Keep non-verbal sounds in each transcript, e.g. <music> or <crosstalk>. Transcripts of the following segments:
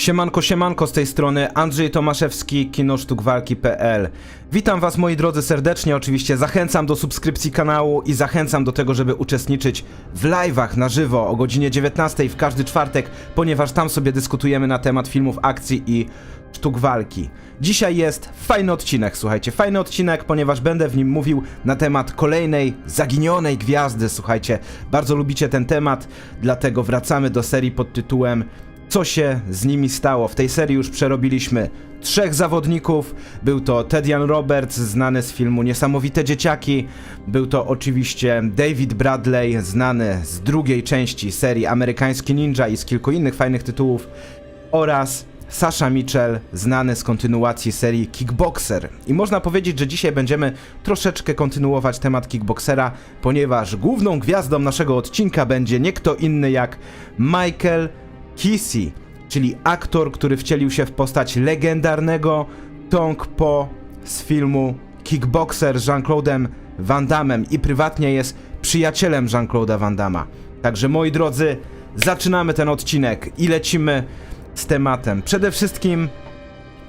Siemanko, siemanko z tej strony Andrzej Tomaszewski, kinosztukwalki.pl Witam was moi drodzy serdecznie, oczywiście zachęcam do subskrypcji kanału i zachęcam do tego, żeby uczestniczyć w live'ach na żywo o godzinie 19 w każdy czwartek, ponieważ tam sobie dyskutujemy na temat filmów akcji i sztuk walki. Dzisiaj jest fajny odcinek, słuchajcie, fajny odcinek, ponieważ będę w nim mówił na temat kolejnej zaginionej gwiazdy, słuchajcie, bardzo lubicie ten temat, dlatego wracamy do serii pod tytułem co się z nimi stało. W tej serii już przerobiliśmy trzech zawodników. Był to Ted Jan Roberts, znany z filmu Niesamowite Dzieciaki. Był to oczywiście David Bradley, znany z drugiej części serii Amerykański Ninja i z kilku innych fajnych tytułów. Oraz Sasha Mitchell, znany z kontynuacji serii Kickboxer. I można powiedzieć, że dzisiaj będziemy troszeczkę kontynuować temat Kickboxera, ponieważ główną gwiazdą naszego odcinka będzie nie kto inny jak Michael Kisi, czyli aktor, który wcielił się w postać legendarnego Tong Po z filmu Kickboxer z Jean-Claude'em Van i prywatnie jest przyjacielem Jean-Claude'a Van Damme. Także moi drodzy, zaczynamy ten odcinek i lecimy z tematem. Przede wszystkim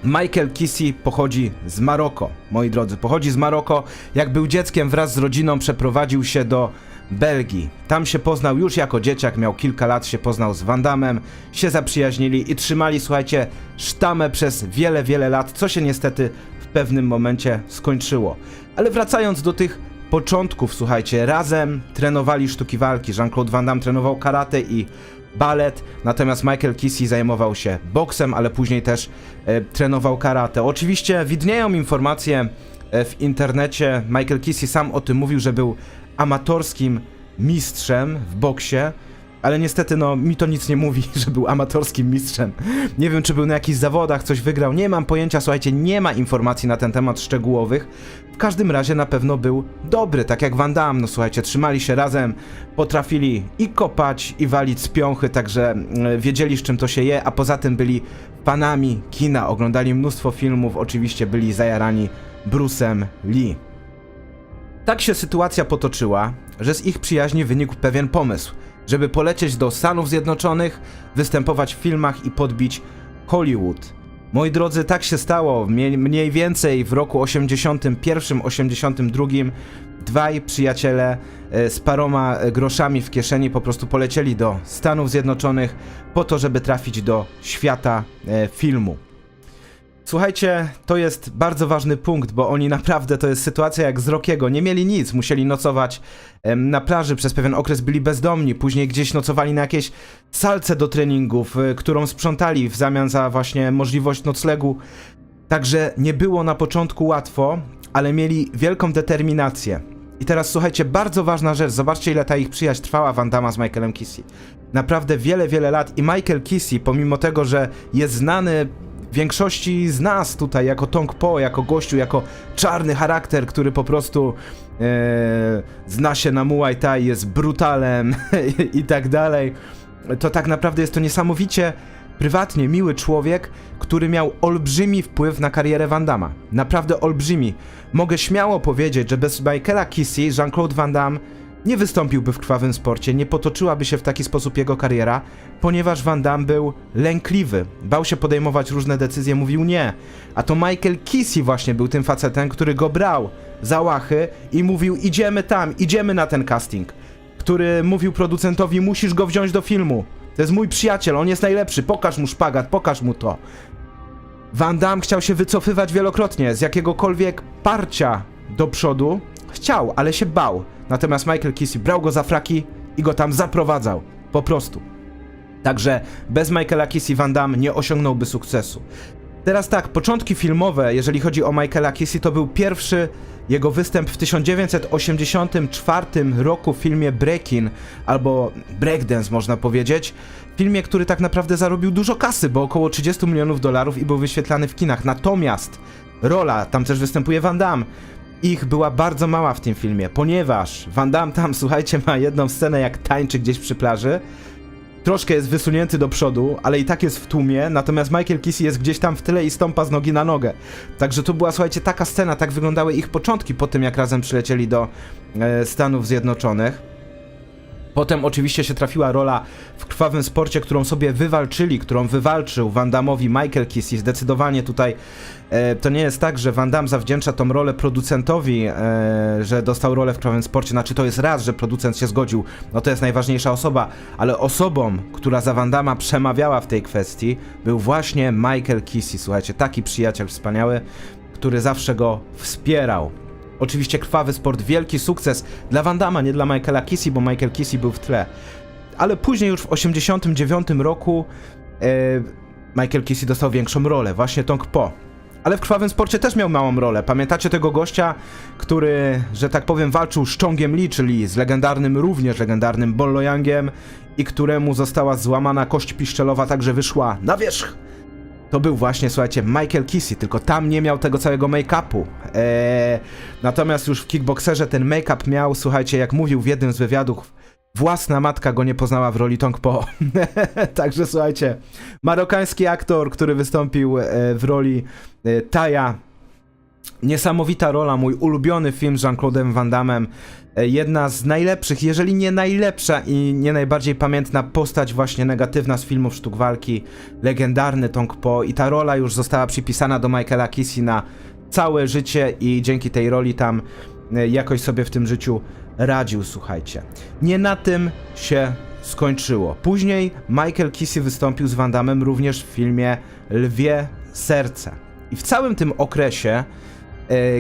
Michael Kisi pochodzi z Maroko, moi drodzy, pochodzi z Maroko. Jak był dzieckiem wraz z rodziną przeprowadził się do Belgii. Tam się poznał już jako dzieciak, miał kilka lat, się poznał z Van Damme, się zaprzyjaźnili i trzymali, słuchajcie, sztamę przez wiele, wiele lat, co się niestety w pewnym momencie skończyło. Ale wracając do tych początków, słuchajcie, razem trenowali sztuki walki. Jean-Claude Van Damme trenował karate i balet, natomiast Michael Kisi zajmował się boksem, ale później też e, trenował karate. Oczywiście widnieją informacje e, w internecie, Michael Kisi sam o tym mówił, że był amatorskim mistrzem w boksie, ale niestety no mi to nic nie mówi, <laughs> że był amatorskim mistrzem. Nie wiem, czy był na jakichś zawodach, coś wygrał, nie mam pojęcia, słuchajcie, nie ma informacji na ten temat szczegółowych. W każdym razie na pewno był dobry, tak jak Van Damme, no słuchajcie, trzymali się razem, potrafili i kopać, i walić z piąchy, także e, wiedzieli z czym to się je, a poza tym byli panami kina, oglądali mnóstwo filmów, oczywiście byli zajarani Bruce'em Lee. Tak się sytuacja potoczyła, że z ich przyjaźni wynikł pewien pomysł, żeby polecieć do Stanów Zjednoczonych, występować w filmach i podbić Hollywood. Moi drodzy, tak się stało. Mniej więcej w roku 81-82 dwaj przyjaciele e, z paroma e, groszami w kieszeni po prostu polecieli do Stanów Zjednoczonych po to, żeby trafić do świata e, filmu. Słuchajcie, to jest bardzo ważny punkt, bo oni naprawdę, to jest sytuacja jak z Rockiego, nie mieli nic, musieli nocować em, na plaży, przez pewien okres byli bezdomni, później gdzieś nocowali na jakiejś salce do treningów, y, którą sprzątali w zamian za właśnie możliwość noclegu. Także nie było na początku łatwo, ale mieli wielką determinację. I teraz słuchajcie, bardzo ważna rzecz, zobaczcie ile ta ich przyjaźń trwała Van Damme z Michaelem Kisi. Naprawdę wiele, wiele lat i Michael Kisi, pomimo tego, że jest znany większości z nas tutaj jako Tong Po, jako gościu, jako czarny charakter, który po prostu e, zna się na Muay Thai, jest brutalem <laughs> i tak dalej, to tak naprawdę jest to niesamowicie prywatnie miły człowiek, który miał olbrzymi wpływ na karierę Van Damme. Naprawdę olbrzymi. Mogę śmiało powiedzieć, że bez Michaela Kissy Jean-Claude Van Damme nie wystąpiłby w krwawym sporcie, nie potoczyłaby się w taki sposób jego kariera, ponieważ Van Damme był lękliwy, bał się podejmować różne decyzje, mówił nie. A to Michael Kissy właśnie był tym facetem, który go brał za łachy i mówił idziemy tam, idziemy na ten casting. Który mówił producentowi musisz go wziąć do filmu. To jest mój przyjaciel, on jest najlepszy, pokaż mu szpagat, pokaż mu to. Van Damme chciał się wycofywać wielokrotnie z jakiegokolwiek parcia do przodu. Chciał, ale się bał. Natomiast Michael Kissy brał go za fraki i go tam zaprowadzał. Po prostu. Także bez Michaela Kissy Van Damme nie osiągnąłby sukcesu. Teraz tak, początki filmowe, jeżeli chodzi o Michaela Kissy, to był pierwszy jego występ w 1984 roku w filmie Breaking, albo Breakdance można powiedzieć. Filmie, który tak naprawdę zarobił dużo kasy, bo około 30 milionów dolarów i był wyświetlany w kinach. Natomiast rola, tam też występuje Van Damme, ich była bardzo mała w tym filmie, ponieważ Van Damme tam, <laughs> słuchajcie, ma jedną scenę jak tańczy gdzieś przy plaży, troszkę jest wysunięty do przodu, ale i tak jest w tłumie, natomiast Michael Kissy jest gdzieś tam w tyle i stąpa z nogi na nogę. Także to była, słuchajcie, taka scena, tak wyglądały ich początki po tym, jak razem przylecieli do e, Stanów Zjednoczonych. Potem oczywiście się trafiła rola w krwawym sporcie, którą sobie wywalczyli, którą wywalczył Van Damme'owi Michael Kissy. Zdecydowanie tutaj e, to nie jest tak, że Van Damme zawdzięcza tą rolę producentowi, e, że dostał rolę w krwawym sporcie. Znaczy to jest raz, że producent się zgodził, no to jest najważniejsza osoba, ale osobą, która za Van przemawiała w tej kwestii, był właśnie Michael Kissy. Słuchajcie, taki przyjaciel wspaniały, który zawsze go wspierał. Oczywiście krwawy sport, wielki sukces dla Van nie dla Michaela Kissy, bo Michael Kissy był w tle. Ale później już w 89 roku e, Michael Kissy dostał większą rolę, właśnie Tong Po. Ale w krwawym sporcie też miał małą rolę. Pamiętacie tego gościa, który, że tak powiem, walczył z Chongiem Lee, czyli z legendarnym, również legendarnym Bollo Yangiem i któremu została złamana kość piszczelowa, także wyszła na wierzch to był właśnie, słuchajcie, Michael Kissy, tylko tam nie miał tego całego make-upu. Eee, natomiast już w kickboxerze ten make-up miał, słuchajcie, jak mówił w jednym z wywiadów, własna matka go nie poznała w roli Tong Po. <laughs> Także słuchajcie, marokański aktor, który wystąpił e, w roli e, Taja, Niesamowita rola, mój ulubiony film z Jean-Claude'em Van Damme. E, Jedna z najlepszych, jeżeli nie najlepsza i nie najbardziej pamiętna postać właśnie negatywna z filmów sztuk walki. Legendarny Tong Po i ta rola już została przypisana do Michaela Kissy na całe życie i dzięki tej roli tam e, jakoś sobie w tym życiu radził, słuchajcie. Nie na tym się skończyło. Później Michael Kissy wystąpił z Van Damme również w filmie Lwie Serce. I w całym tym okresie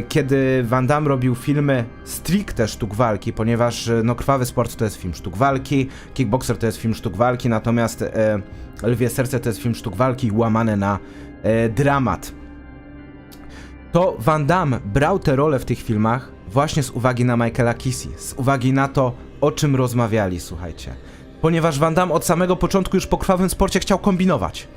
kiedy Van Damme robił filmy stricte sztuk walki, ponieważ e, no, Krwawy Sport to jest film sztuk walki, Kickboxer to jest film sztuk walki, natomiast e, Lwie Serce to jest film sztuk walki łamane na e, dramat. To Van Damme brał te role w tych filmach właśnie z uwagi na Michaela Kissy, z uwagi na to, o czym rozmawiali, słuchajcie. Ponieważ Van Damme od samego początku już po Krwawym Sporcie chciał kombinować.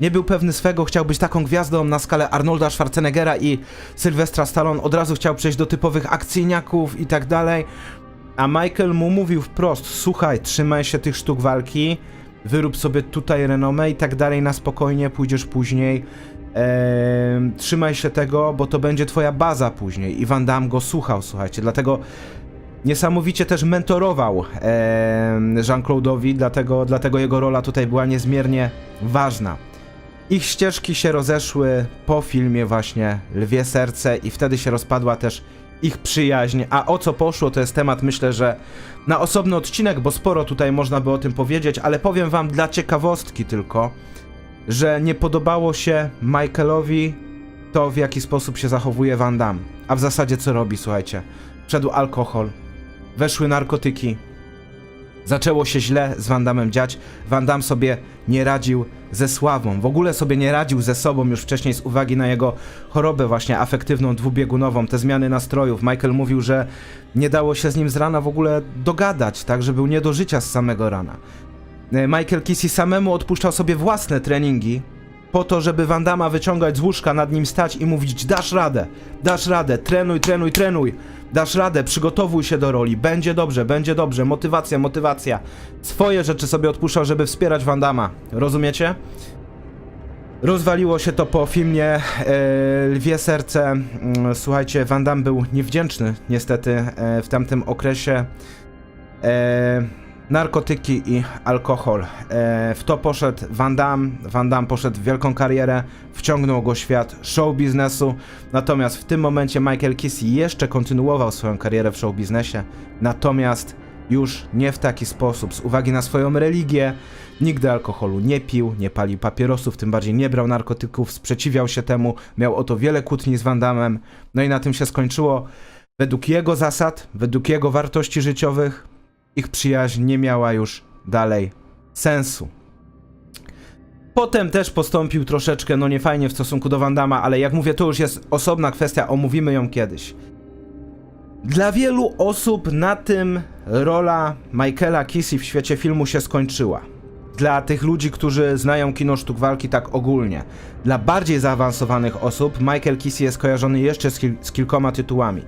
Nie był pewny swego, chciał być taką gwiazdą na skalę Arnolda Schwarzeneggera i Sylwestra Stallone. Od razu chciał przejść do typowych akcyjniaków i tak dalej. A Michael mu mówił wprost: Słuchaj, trzymaj się tych sztuk walki, wyrób sobie tutaj renomę i tak dalej na spokojnie, pójdziesz później. Eee, trzymaj się tego, bo to będzie twoja baza później. I Van Damme go słuchał, słuchajcie. Dlatego niesamowicie też mentorował Jean-Claude'owi, dlatego, dlatego jego rola tutaj była niezmiernie ważna. Ich ścieżki się rozeszły po filmie właśnie Lwie Serce i wtedy się rozpadła też ich przyjaźń. A o co poszło, to jest temat myślę, że na osobny odcinek, bo sporo tutaj można by o tym powiedzieć, ale powiem wam dla ciekawostki tylko, że nie podobało się Michaelowi to, w jaki sposób się zachowuje Van Damme. A w zasadzie co robi, słuchajcie. Wszedł alkohol, weszły narkotyki. Zaczęło się źle z Van dziać. Van sobie nie radził ze sławą. W ogóle sobie nie radził ze sobą już wcześniej z uwagi na jego chorobę właśnie afektywną, dwubiegunową, te zmiany nastrojów. Michael mówił, że nie dało się z nim z rana w ogóle dogadać, tak, że był nie do życia z samego rana. E, Michael Kissy samemu odpuszczał sobie własne treningi po to, żeby Van Damma wyciągać z łóżka, nad nim stać i mówić dasz radę, dasz radę, trenuj, trenuj, trenuj, dasz radę, przygotowuj się do roli, będzie dobrze, będzie dobrze, motywacja, motywacja. Swoje rzeczy sobie odpuszczał, żeby wspierać Van Damma, rozumiecie? Rozwaliło się to po filmie e, Lwie Serce. Mm, Słuchajcie, Van był niewdzięczny niestety e, w tamtym okresie. E, narkotyki i alkohol. E, w to poszedł Van Damme. Van Damme poszedł w wielką karierę, wciągnął go świat show biznesu. Natomiast w tym momencie Michael Kissy jeszcze kontynuował swoją karierę w show biznesie. Natomiast już nie w taki sposób. Z uwagi na swoją religię, nigdy alkoholu nie pił, nie palił papierosów, tym bardziej nie brał narkotyków, sprzeciwiał się temu, miał o to wiele kłótni z Van Dammem. No i na tym się skończyło. Według jego zasad, według jego wartości życiowych, ich przyjaźń nie miała już dalej sensu. Potem też postąpił troszeczkę, no nie fajnie w stosunku do Van Damma, ale jak mówię, to już jest osobna kwestia, omówimy ją kiedyś. Dla wielu osób na tym rola Michaela Kissy w świecie filmu się skończyła. Dla tych ludzi, którzy znają kino sztuk walki tak ogólnie. Dla bardziej zaawansowanych osób Michael Kissy jest kojarzony jeszcze z, kil- z kilkoma tytułami.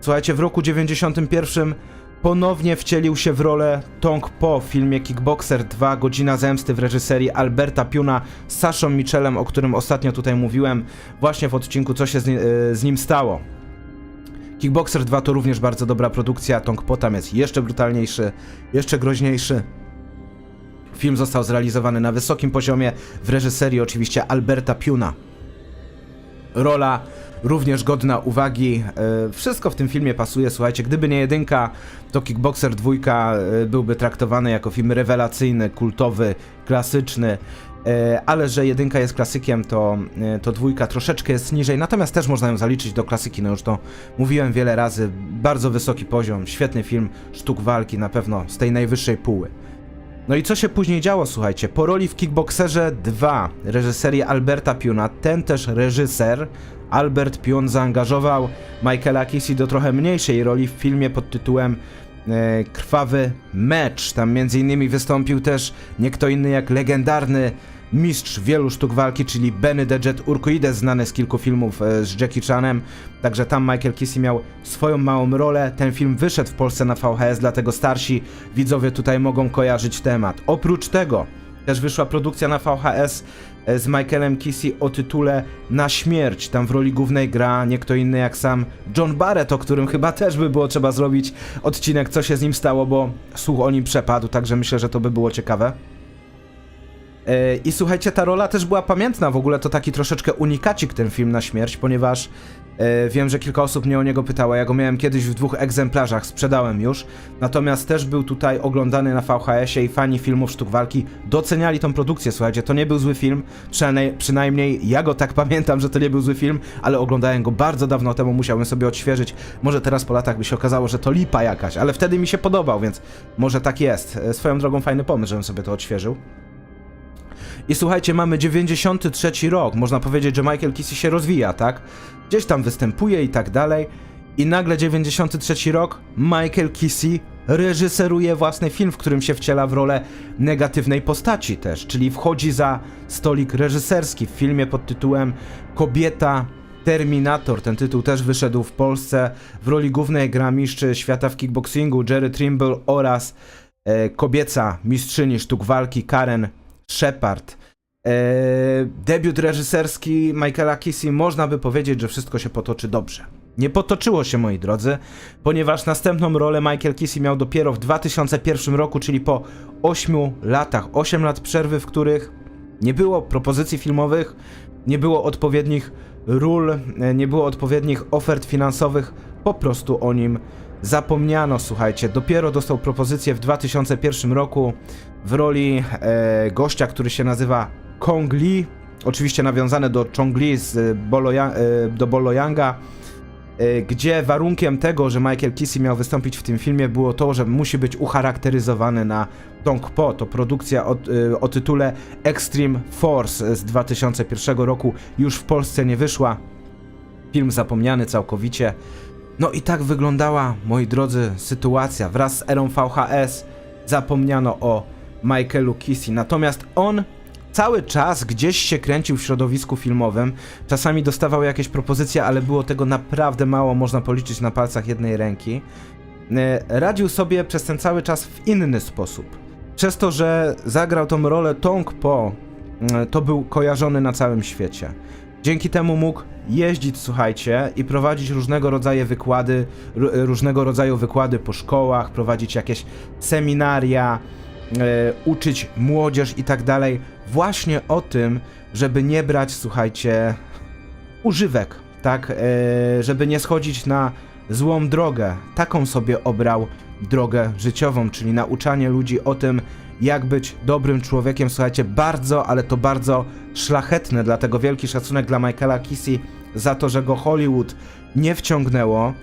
Słuchajcie, w roku 91 ponownie wcielił się w rolę Tong Po w filmie Kickboxer 2 Godzina Zemsty w reżyserii Alberta Piuna z Saszą Michelem, o którym ostatnio tutaj mówiłem, właśnie w odcinku Co się z, ni- e, z nim stało. Kickboxer 2 to również bardzo dobra produkcja, Tong Po tam jest jeszcze brutalniejszy, jeszcze groźniejszy. Film został zrealizowany na wysokim poziomie w reżyserii oczywiście Alberta Piuna. Rola również godna uwagi. E, Wszystko w tym filmie pasuje. Słuchajcie, gdyby nie jedynka, to Kickboxer 2 e, byłby traktowany jako film rewelacyjny, kultowy, klasyczny. E, Ale że jedynka jest klasykiem, to, to dwójka troszeczkę jest niżej, natomiast też można ją zaliczyć do klasyki, no już to mówiłem wiele razy, bardzo wysoki poziom, świetny film, sztuk walki, na pewno z tej najwyższej póły. No i co się później działo, słuchajcie? Po roli w Kickboxerze 2 reżyserii Alberta Piuna, ten też reżyser, Albert Piun zaangażował Michaela Kissy do trochę mniejszej roli w filmie pod tytułem e, Krwawy Mecz. Tam między innymi wystąpił też nie kto inny jak legendarny mistrz wielu sztuk walki, czyli Benny the Jet znany z kilku filmów e, z Jackie Chanem. Także tam Michael Kissy miał swoją małą rolę. Ten film wyszedł w Polsce na VHS, dlatego starsi widzowie tutaj mogą kojarzyć temat. Oprócz tego też wyszła produkcja na VHS z Michaelem Kissy o tytule Na śmierć. Tam w roli głównej gra nie kto inny jak sam John Barrett, o którym chyba też by było trzeba zrobić odcinek, co się z nim stało, bo słuch o nim przepadł, także myślę, że to by było ciekawe. E, I słuchajcie, ta rola też była pamiętna, w ogóle to taki troszeczkę unikacik ten film na śmierć, ponieważ e, wiem, że kilka osób mnie o niego pytało, ja go miałem kiedyś w dwóch egzemplarzach, sprzedałem już, natomiast też był tutaj oglądany na VHS-ie i fani filmów sztuk walki doceniali tą produkcję, słuchajcie, to nie był zły film, przynajmniej, przynajmniej ja go tak <laughs> pamiętam, że to nie był zły film, ale oglądałem go bardzo dawno temu, musiałem sobie odświeżyć, może teraz po latach by się okazało, że to lipa jakaś, ale wtedy mi się podobał, więc może tak jest, E, swoją drogą fajny pomysł, żebym sobie to odświeżył. I słuchajcie, mamy 93 rok. Można powiedzieć, że Michael Kissy się rozwija, tak? Gdzieś tam występuje i tak dalej. I nagle 93 rok, Michael Kissy reżyseruje własny film, w którym się wciela w rolę negatywnej postaci też, czyli wchodzi za stolik reżyserski w filmie pod tytułem Kobieta Terminator. Ten tytuł też wyszedł w Polsce. W roli głównej gra mistrz świata w kickboxingu Jerry Trimble oraz e, kobieca mistrzyni sztuk walki Karen Shepard. Eee, debiut reżyserski Michaela Kissy można by powiedzieć, że wszystko się potoczy dobrze. Nie potoczyło się, moi drodzy, ponieważ następną rolę Michael Kissy miał dopiero w 2001 roku, czyli po 8 latach. 8 lat przerwy, w których nie było propozycji filmowych, nie było odpowiednich ról, e, nie było odpowiednich ofert finansowych, po prostu o nim zapomniano, słuchajcie. Dopiero dostał propozycję w 2001 roku w roli e, gościa, który się nazywa Kong Lee, oczywiście nawiązane do Chong Li z e, Bolo, e, do Bolo Yanga, e, gdzie warunkiem tego, że Michael Kissy miał wystąpić w tym filmie było to, że musi być ucharakteryzowany na Tong Po. To produkcja o, o tytule Extreme Force z 2001 roku już w Polsce nie wyszła. Film zapomniany całkowicie. No i tak wyglądała, moi drodzy, sytuacja. Wraz z erą VHS zapomniano o Michaelu Kissy. Natomiast on cały czas gdzieś się kręcił w środowisku filmowym. Czasami dostawał jakieś propozycje, ale było tego naprawdę mało, można policzyć na palcach jednej ręki. E, Radził sobie przez ten cały czas w inny sposób. Przez to, że zagrał tą rolę Tong Po, e, to był kojarzony na całym świecie. Dzięki temu mógł jeździć, słuchajcie, i prowadzić różnego rodzaju wykłady, różnego rodzaju wykłady po szkołach, prowadzić jakieś seminaria, e, uczyć młodzież i tak dalej, właśnie o tym, żeby nie brać, słuchajcie, używek, tak, e, żeby nie schodzić na złą drogę. Taką sobie obrał drogę życiową, czyli nauczanie ludzi o tym, jak być dobrym człowiekiem. Słuchajcie, bardzo, ale to bardzo szlachetne, dlatego wielki szacunek dla Michaela Kissy za to, że go Hollywood nie wciągnęło,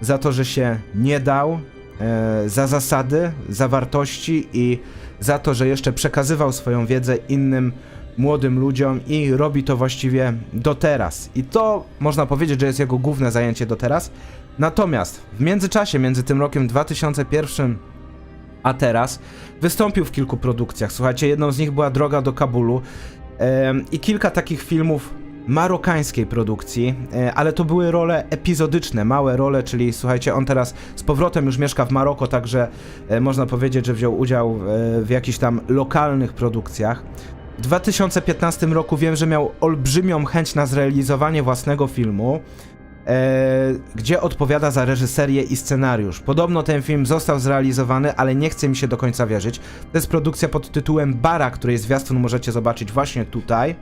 za to, że się nie dał, e, za zasady, za wartości i za to, że jeszcze przekazywał swoją wiedzę innym młodym ludziom i robi to właściwie do teraz. I to można powiedzieć, że jest jego główne zajęcie do teraz. Natomiast w międzyczasie, między tym rokiem 2001 a teraz, wystąpił w kilku produkcjach. Słuchajcie, jedną z nich była Droga do Kabulu i kilka takich filmów marokańskiej produkcji, e, ale to były role epizodyczne, małe role, czyli słuchajcie, on teraz z powrotem już mieszka w Maroko, także e, można powiedzieć, że wziął udział e, w jakichś tam lokalnych produkcjach. W 2015 roku wiem, że miał olbrzymią chęć na zrealizowanie własnego filmu. Gdzie odpowiada za reżyserię i scenariusz. Podobno ten film został zrealizowany, ale nie chce mi się do końca wierzyć. To jest produkcja pod tytułem Bara, której zwiastun możecie zobaczyć właśnie tutaj.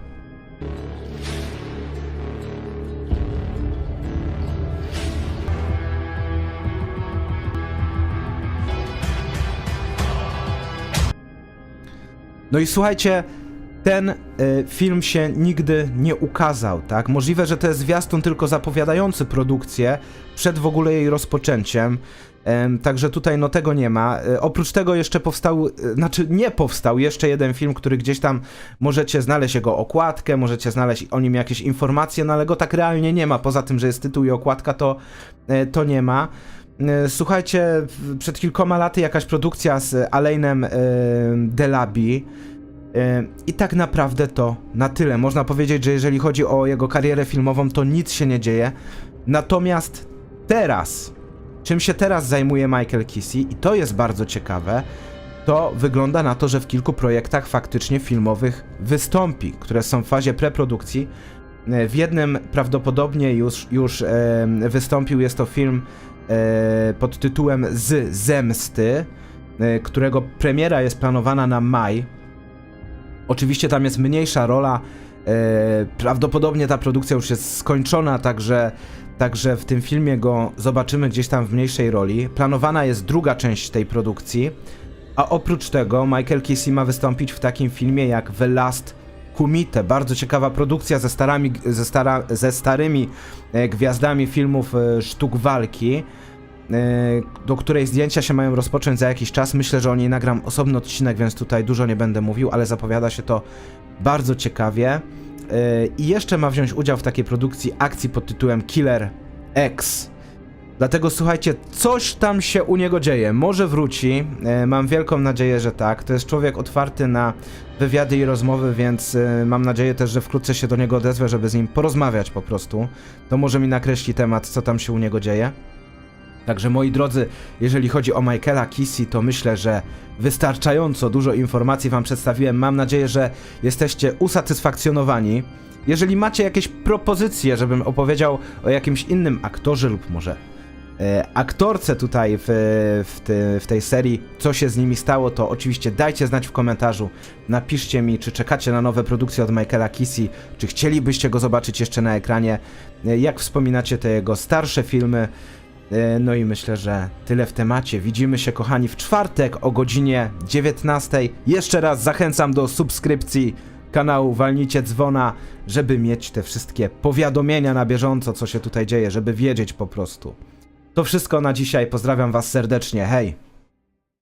No i słuchajcie, ten y, film się nigdy nie ukazał, tak? Możliwe, że to jest zwiastun tylko zapowiadający produkcję przed w ogóle jej rozpoczęciem. Em, także tutaj no tego nie ma. E, oprócz tego jeszcze powstał, e, znaczy nie powstał jeszcze jeden film, który gdzieś tam możecie znaleźć jego okładkę, możecie znaleźć o nim jakieś informacje, no ale go tak realnie nie ma. Poza tym, że jest tytuł i okładka, to, to nie ma. Słuchajcie, przed kilkoma laty jakaś produkcja z Alainem Delabi. I tak naprawdę to na tyle. Można powiedzieć, że jeżeli chodzi o jego karierę filmową, to nic się nie dzieje. Natomiast teraz, czym się teraz zajmuje Michael Kissy, i to jest bardzo ciekawe, to wygląda na to, że w kilku projektach faktycznie filmowych wystąpi, które są w fazie preprodukcji. E, W jednym prawdopodobnie już, już e, wystąpił, jest to film e, pod tytułem Z Zemsty, e, którego premiera jest planowana na maj. Oczywiście tam jest mniejsza rola. E, prawdopodobnie ta produkcja już jest skończona, także, także w tym filmie go zobaczymy gdzieś tam w mniejszej roli. Planowana jest druga część tej produkcji. A oprócz tego Michael Kissy ma wystąpić w takim filmie jak The Last Kumite. Bardzo ciekawa produkcja ze, starami, ze, stara, ze starymi e, gwiazdami filmów e, sztuk walki, do której zdjęcia się mają rozpocząć za jakiś czas. Myślę, że o niej nagram osobny odcinek, więc tutaj dużo nie będę mówił, ale zapowiada się to bardzo ciekawie. E, I jeszcze ma wziąć udział w takiej produkcji akcji pod tytułem Killer X. Dlatego słuchajcie, coś tam się u niego dzieje. Może wróci. E, mam wielką nadzieję, że tak. To jest człowiek otwarty na wywiady i rozmowy, więc e, mam nadzieję też, że wkrótce się do niego odezwę, żeby z nim porozmawiać po prostu. To może mi nakreśli temat, co tam się u niego dzieje. Także moi drodzy, jeżeli chodzi o Michaela Kissy, to myślę, że wystarczająco dużo informacji wam przedstawiłem. Mam nadzieję, że jesteście usatysfakcjonowani. Jeżeli macie jakieś propozycje, żebym opowiedział o jakimś innym aktorze lub może e, aktorce tutaj w, w, ty, w tej serii, co się z nimi stało, to oczywiście dajcie znać w komentarzu. Napiszcie mi, czy czekacie na nowe produkcje od Michaela Kissy, czy chcielibyście go zobaczyć jeszcze na ekranie, e, jak wspominacie te jego starsze filmy. E, No i myślę, że tyle w temacie. Widzimy się, kochani, w czwartek o godzinie 19. Jeszcze raz zachęcam do subskrypcji kanału, walnijcie dzwona, żeby mieć te wszystkie powiadomienia na bieżąco, co się tutaj dzieje, żeby wiedzieć po prostu. To wszystko na dzisiaj. Pozdrawiam Was serdecznie. Hej!